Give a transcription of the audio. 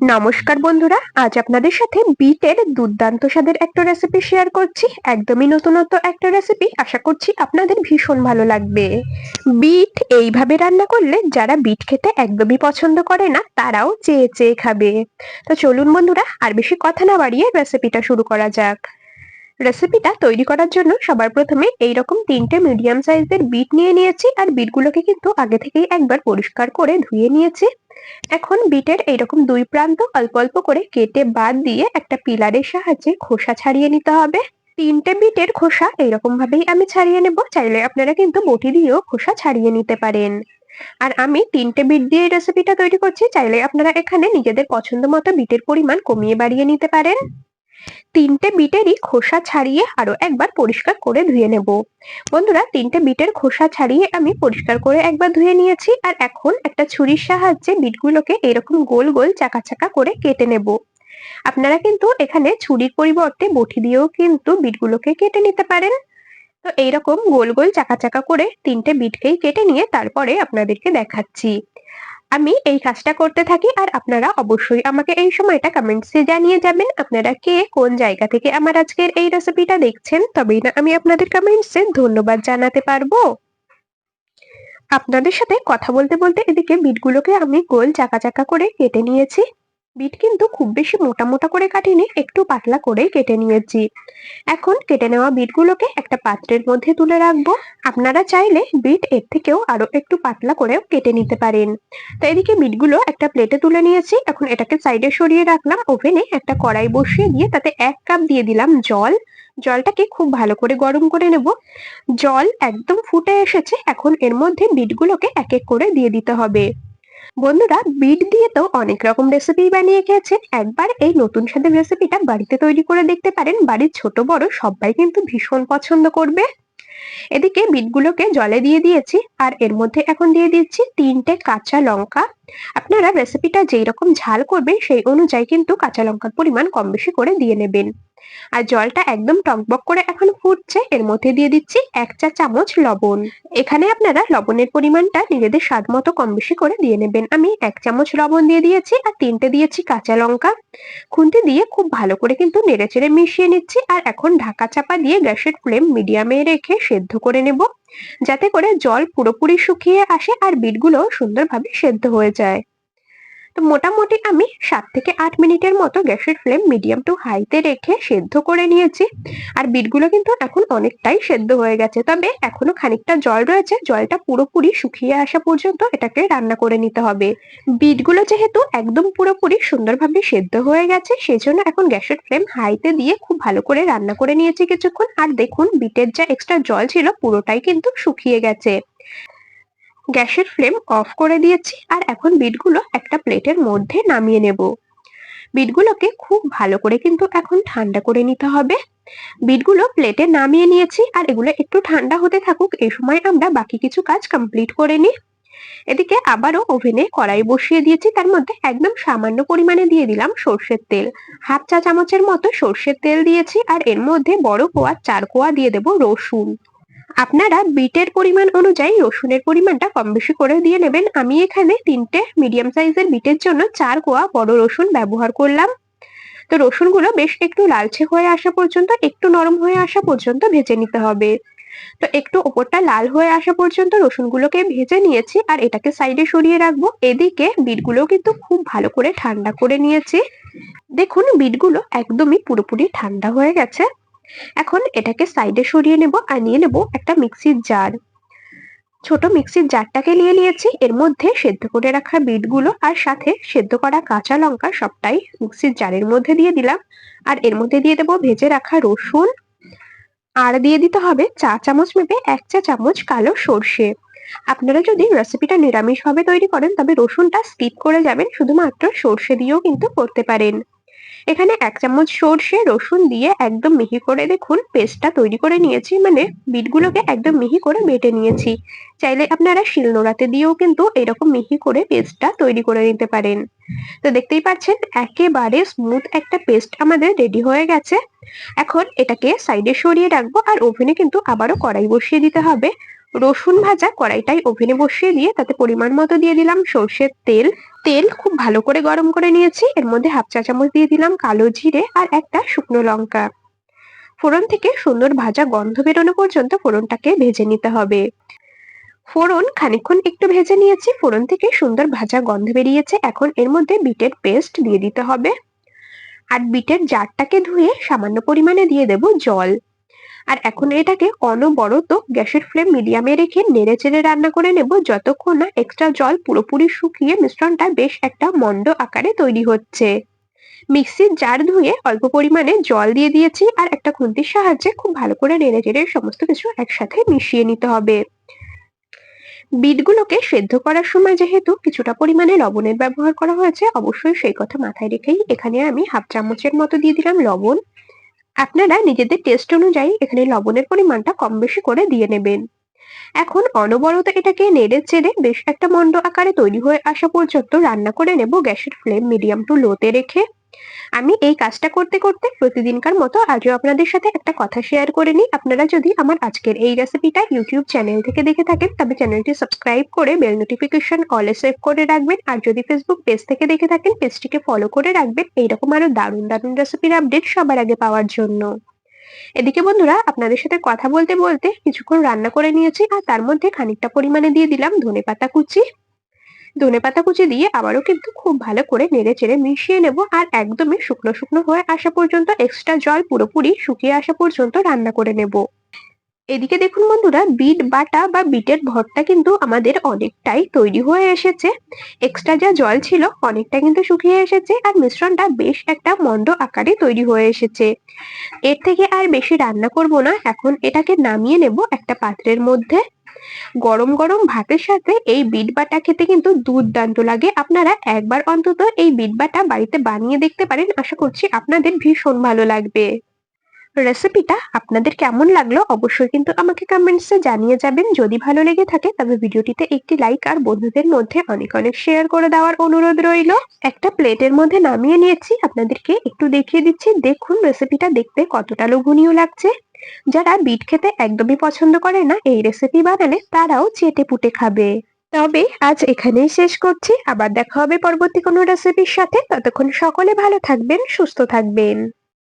নমস্কার বন্ধুরা, আজ আপনাদের সাথে বিটের দুর্দান্ত স্বাদের একটা রেসিপি শেয়ার করছি, একদমই নতুনত্ব একটা রেসিপি আশা করছি আপনাদের ভীষণ ভালো লাগবে। বিট এইভাবে রান্না করলে যারা বিট খেতে একদমই পছন্দ করে না, তারাও চেয়ে চেয়ে খাবে। তো চলুন বন্ধুরা, আর বেশি কথা না বাড়িয়ে রেসিপিটা শুরু করা যাক। রেসিপিটা তৈরি করার জন্য সবার প্রথমে এইরকম তিনটে মিডিয়াম সাইজের বিট নিয়ে নিয়েছি, আর বিটগুলোকে কিন্তু আগে থেকেই একবার পরিষ্কার করে ধুয়ে নিয়েছি। এখন বিটের এইরকম দুই প্রান্ত অল্প অল্প করে কেটে বাদ দিয়ে একটা পিলারের সাহায্যে খোসা ছাড়িয়ে নিতে হবে। তিনটে বিটের খোসা এইরকম ভাবেই আমি ছাড়িয়ে নেব, চাইলে আপনারা কিন্তু বটি দিয়েও খোসা ছাড়িয়ে নিতে পারেন। আর আমি তিনটে বিট দিয়ে রেসিপিটা তৈরি করছি, চাইলে আপনারা এখানে নিজেদের পছন্দ মতো বিটের পরিমাণ কমিয়ে বাড়িয়ে নিতে পারেন। তিনটে বিটেরই খোসা ছাড়িয়ে আরও একবার পরিষ্কার করে ধুয়ে নেব। বন্ধুরা, তিনটে বিটের খোসা ছাড়িয়ে আমি পরিষ্কার করে একবার ধুয়ে নিয়েছি আর এখন একটা ছুরির সাহায্যে বিটগুলোকে এরকম গোল গোল চাকা চাকা করে কেটে নেব। আপনারা কিন্তু এখানে ছুরির পরিবর্তে বটি দিয়েও কিন্তু বিটগুলোকে কেটে নিতে পারেন। তো এইরকম গোল গোল চাকা চাকা করে তিনটে বিটকেই কেটে নিয়ে তারপরে আপনাদেরকে দেখাচ্ছি। আমি এই কাজটা করতে থাকি আর আপনারা অবশ্যই আমাকে এই সময়টা কমেন্টসে জানিয়ে যাবেন আপনারা কে কোন জায়গা থেকে আমার আজকের এই রেসিপিটা দেখছেন, তবেই না আমি আপনাদের কমেন্টসে ধন্যবাদ জানাতে পারব। আপনাদের সাথে কথা বলতে বলতে এদিকে বিটগুলোকে আমি গোল চাকা চাকা করে কেটে নিয়েছি। বিট কিন্তু খুব বেশি মোটা মোটা করে কাটিনি, একটু পাতলা করেই কেটে নিয়েছি। এখন কেটে নেওয়া বিটগুলোকে একটা পাত্রের মধ্যে তুলে রাখব। আপনারা চাইলে বিট এর থেকেও আরও একটু পাতলা করেও কেটে নিতে পারেন। তো এদিকে বিটগুলো একটা প্লেটে তুলে নিয়েছি। এখন এটাকে সাইডে সরিয়ে রাখলাম ওভেনে। একটা কড়াই বসিয়ে দিয়ে তাতে এক কাপ দিয়ে দিলাম জল। জলটাকে খুব ভালো করে গরম করে নেব। জল একদম ফুটে এসেছে। এখন এর মধ্যে বিটগুলোকে এক এক করে দিয়ে দিতে হবে। বন্ধুরা, বিট দিয়ে তো অনেক রকম রেসিপি বানিয়ে খেয়েছেন একবার এই নতুন স্বাদের রেসিপিটা বাড়িতে তৈরি করে দেখতে পারেন। বাড়ির ছোট, বড় সবাই কিন্তু ভীষণ পছন্দ করবে। এদিকে বিটগুলোকে জলে দিয়ে দিয়েছি আর এর মধ্যে এখন দিয়ে দিচ্ছি তিনটে কাঁচা লঙ্কা। আপনারা রেসিপিটা যেই রকম ঝাল করবেন সেই অনুযায়ী কিন্তু কাঁচা লঙ্কার পরিমাণ কম বেশি করে দিয়ে নেবেন। আর জলটা একদম টকবক করে এখন ফুটছে এর মধ্যে দিয়ে দিচ্ছি এক চা চামচ লবণ। এখানে আপনারা লবণের পরিমাণটা নিজেদের স্বাদ মতো কম বেশি করে দিয়ে নেবেন। আমি এক চামচ লবণ দিয়ে দিয়েছি আর তিনটে দিয়েছি কাঁচা লঙ্কা। খুন্তি দিয়ে খুব ভালো করে কিন্তু নেড়ে চেড়ে মিশিয়ে নিচ্ছি আর এখন ঢাকা চাপা দিয়ে গ্যাসের ফ্লেম মিডিয়ামে রেখে সেদ্ধ করে নেব। যাতে করে জল পুরোপুরি শুকিয়ে আসে আর বিটগুলো সুন্দরভাবে সেদ্ধ হয়ে যায়। তো মোটামুটি আমি সাত থেকে আট মিনিটের মতো গ্যাসের ফ্লেম মিডিয়াম টু হাইতে রেখে সেদ্ধ করে নিয়েছি। আর বিটগুলো কিন্তু এখন অনেকটাই সেদ্ধ হয়ে গেছে। তবে এখনও খানিকটা জল রয়েছে, জলটা পুরোপুরি শুকিয়ে আসা পর্যন্ত এটাকে রান্না করে নিতে হবে। বিটগুলো যেহেতু একদম পুরোপুরি সুন্দরভাবে সেদ্ধ হয়ে গেছে সেই জন্য এখন গ্যাসের ফ্লেম হাইতে দিয়ে খুব ভালো করে রান্না করে নিয়েছি কিছুক্ষণ। আর দেখুন, বিটের যা এক্সট্রা জল ছিল পুরোটাই কিন্তু শুকিয়ে গেছে। গ্যাসের ফ্লেম অফ করে দিয়েছি আর এখন বিটগুলো একটা প্লেটের মধ্যে নামিয়ে নেব। বিটগুলোকে খুব ভালো করে কিন্তু এখন ঠান্ডা করে নিতে হবে। বিটগুলো প্লেটে নামিয়ে নিয়েছি আর এগুলো একটু ঠান্ডা হতে থাকুক এই সময় আমরা বাকি কিছু কাজ কমপ্লিট করে নিই। এদিকে আবারও ওভেনে কড়াই বসিয়ে দিয়েছি, তার মধ্যে একদম সামান্য পরিমাণে দিয়ে দিলাম সর্ষের তেল। হাফ চা চামচের মতো সর্ষের তেল দিয়েছি আর এর মধ্যে বড় কোয়া, চার কোয়া দিয়ে দেব রসুন। আপনারা বিটের পরিমাণ অনুযায়ী রসুনের পরিমাণটা কম বেশি করে দিয়ে নেবেন। আমি এখানে তিনটে মিডিয়াম সাইজের বিটের জন্য চার কোয়া বড় রসুন ব্যবহার করলাম। তো রসুনগুলো বেশ একটু লালচে হয়ে আসা পর্যন্ত, একটু নরম হয়ে আসা পর্যন্ত ভেজে নিতে হবে। তো একটু ওপরটা লাল হয়ে আসা পর্যন্ত রসুনগুলোকে ভেজে নিয়েছি আর এটাকে সাইডে সরিয়ে রাখব। এদিকে বিটগুলো কিন্তু খুব ভালো করে ঠান্ডা করে নিয়েছি। দেখুন বিটগুলো একদমই পুরোপুরি ঠান্ডা হয়ে গেছে। এখন এটাকে সাইডে সরিয়ে নেব আর নিয়ে নেব একটা মিক্সির জার। ছোট মিক্সির জারটাকে নিয়ে নিয়েছি, এর মধ্যে সেদ্ধ করে রাখা বিটগুলো আর সাথে সেদ্ধ করা কাঁচা লঙ্কা সবটাই মিক্সির জারের মধ্যে দিয়ে দিলাম। আর এর মধ্যে দিয়ে দেবো ভেজে রাখা রসুন। আর দিয়ে দিতে হবে চা চামচ মেপে এক চা চামচ কালো সর্ষে। আপনারা যদি রেসিপিটা নিরামিষভাবে তৈরি করেন, তবে রসুনটা স্কিপ করে যাবেন, শুধুমাত্র সর্ষে দিয়েও কিন্তু করতে পারেন। এখানে এক চামচ সর্ষে, রসুন দিয়ে একদম মিহি করে দেখুন, পেস্টটা তৈরি করে নিয়েছি মানে বিটগুলোকে একদম মিহি করে বেটে নিয়েছি। চাইলে আপনারা শিলনোড়াতে দিয়েও কিন্তু এরকম মিহি করে পেস্টটা তৈরি করে নিতে পারেন। তো দেখতেই পাচ্ছেন, একেবারে স্মুথ একটা পেস্ট আমাদের রেডি হয়ে গেছে। এখন এটাকে সাইডে সরিয়ে রাখব, আর ওভেনে কিন্তু আবারও কড়াই বসিয়ে দিতে হবে। রসুন ভাজা কড়াইটাই ওভেনে বসিয়ে দিয়ে তাতে পরিমাণ মতো দিয়ে দিলাম সর্ষের তেল। তেল খুব ভালো করে গরম করে নিয়েছি। এর মধ্যে হাফ চা চামচ দিয়ে দিলাম কালো জিরে আর একটা শুকনো লঙ্কা। ফোড়ন থেকে সুন্দর ভাজা গন্ধ বেরোনো পর্যন্ত ফোড়নটাকে ভেজে নিতে হবে। ফোড়ন খানিকক্ষণ একটু ভেজে নিয়েছি। ফোড়ন থেকে সুন্দর ভাজা গন্ধ বেরিয়েছে। এখন এর মধ্যে বিটের পেস্ট দিয়ে দিতে হবে। আর বিটের জারটাকে ধুয়ে সামান্য পরিমাণে দিয়ে দেব জল। আর এখন এটাকে অনবরত গ্যাসের ফ্লেম মিডিয়ামে রেখে নেড়ে চেড়ে রান্না করে নেব যতক্ষণ না এক্সট্রা জল পুরোপুরি শুকিয়ে মিশ্রণটা বেশ একটা মন্ড আকারে তৈরি হচ্ছে। মিক্সির জার ধুয়ে অল্প পরিমাণে জল দিয়ে দিয়েছি আর একটা খুন্তির সাহায্যে খুব ভালো করে নেড়ে চেড়ে সমস্ত কিছু একসাথে মিশিয়ে নিতে হবে। বিটগুলোকে সেদ্ধ করার সময় যেহেতু কিছুটা পরিমাণে লবণের ব্যবহার করা হয়েছে, অবশ্যই সেই কথা মাথায় রেখেই এখানে আমি হাফ চামচের মতো দিয়ে দিলাম লবণ। আপনারা নিজেদের টেস্ট অনুযায়ী এখানে লবণের পরিমাণটা কম বেশি করে দিয়ে নেবেন। এখন অনবরত এটাকে নেড়ে চেড়ে বেশ একটা মন্ড আকারে তৈরি হয়ে আসা পর্যন্ত রান্না করে নেব গ্যাসের ফ্লেম মিডিয়াম টু লোতে রেখে। আমি এই কাজটা করতে করতে প্রতিদিনকার মতো আজও আপনাদের সাথে একটা কথা শেয়ার করে নিই। আপনারা যদি আমার আজকের এই রেসিপিটা ইউটিউব চ্যানেল থেকে দেখে থাকেন, তবে চ্যানেলটি সাবস্ক্রাইব করে বেল নোটিফিকেশন অলে সেভ করে রাখবেন। আর যদি ফেসবুক পেজ থেকে দেখে থাকেন পেজটিকে ফলো করে রাখবেন। এইরকম আরও দারুণ দারুণ রেসিপির আপডেট সবার আগে পাওয়ার জন্য। এদিকে বন্ধুরা, আপনাদের সাথে কথা বলতে বলতে কিছুক্ষণ রান্না করে নিয়েছি আর তার মধ্যে খানিকটা পরিমাণে দিয়ে দিলাম ধনে পাতা কুচি। ধনে পাতা কুচি দিয়ে আবারও কিন্তু খুব ভালো করে নেড়ে চেড়ে মিশিয়ে নেব আর একদমই শুকনো শুকনো হয়ে আসা পর্যন্ত এক্সট্রা জল পুরোপুরি শুকিয়ে আসা পর্যন্ত রান্না করে নেব। এদিকে দেখুন বন্ধুরা, বিট, বাটা বা বিটের ভরটা কিন্তু আমাদের অনেকটাই তৈরি হয়ে এসেছে। এক্সট্রা যা জল ছিল অনেকটা কিন্তু শুকিয়ে এসেছে আর মিশ্রণটা বেশ একটা মন্ড আকারে তৈরি হয়ে এসেছে। এর থেকে আর বেশি রান্না করব না, এখন এটাকে নামিয়ে নেব একটা পাত্রের মধ্যে। গরম গরম ভাতের সাথে এই বিট বাটা খেতে কিন্তু দুর্দান্ত লাগে। আপনারা একবার অন্তত এই বিট বাটা বাড়িতে বানিয়ে দেখতে পারেন। আশা করছি আপনাদের ভীষণ ভালো লাগবে। রেসিপিটা আপনাদের কেমন লাগল অবশ্যই কিন্তু আমাকে কমেন্টসে জানিয়ে যাবেন। যদি ভালো লেগে থাকে তবে ভিডিওটিতে একটি লাইক আর বন্ধুদের মধ্যে অনেক অনেক শেয়ার করে দেওয়ার অনুরোধ রইল। একটা প্লেটের মধ্যে নামিয়ে নিয়েছি। আপনাদেরকে একটু দেখিয়ে দিচ্ছি। দেখুন রেসিপিটা দেখতে কতটা লোভনীয় লাগছে। যারা বিট খেতে একদমই পছন্দ করে না, এই রেসিপি বানালে তারাও চেটে পুটে খাবে। তবে আজ এখানেই শেষ করছি, আবার দেখা হবে পরবর্তী কোনো রেসিপির সাথে। ততক্ষণ সকলে ভালো থাকবেন, সুস্থ থাকবেন।